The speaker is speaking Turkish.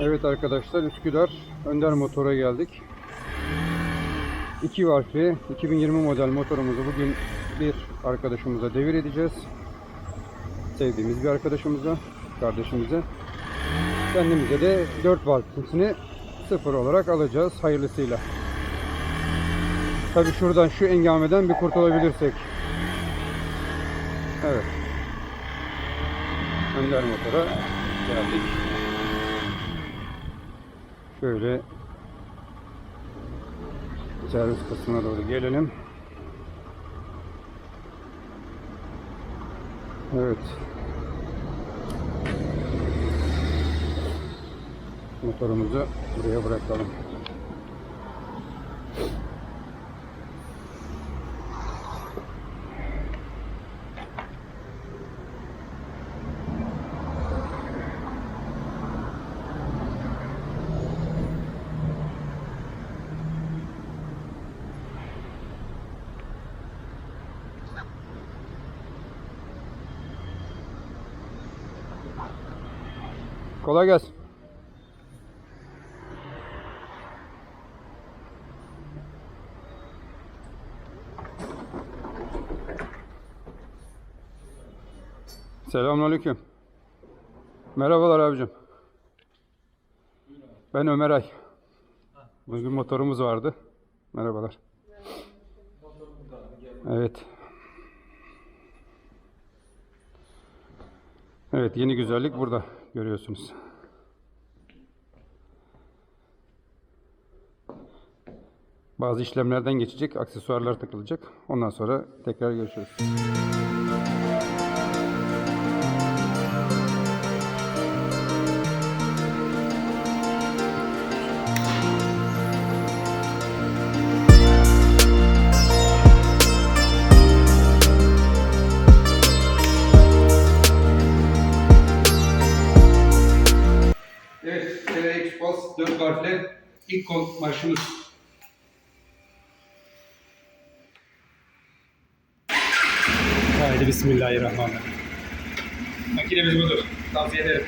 Evet arkadaşlar Üsküdar Önder Motor'a geldik. 2 valfli 2020 model motorumuzu bugün bir arkadaşımıza devir edeceğiz. Sevdiğimiz bir arkadaşımıza, kardeşimize. Kendimize de 4 valflisini sıfır olarak alacağız hayırlısıyla. Tabi şuradan şu engameden bir kurtulabilirsek. Evet. Önder Motor'a geldik. Şöyle servis kısmına doğru gelelim. Evet. Motorumuzu buraya bırakalım. Kolay gelsin. Selamünaleyküm. Merhabalar abicim. Ben Ömer Ay. Bugün motorumuz vardı. Merhabalar. Evet. Evet yeni güzellik burada görüyorsunuz. Bazı işlemlerden geçecek, aksesuarlar takılacak. Ondan sonra tekrar görüşürüz. Evet, TRX Bas 4 harfli ilk marşımız. Haydi bismillahirrahmanirrahim. Makinemiz budur. Tavsiye ederim.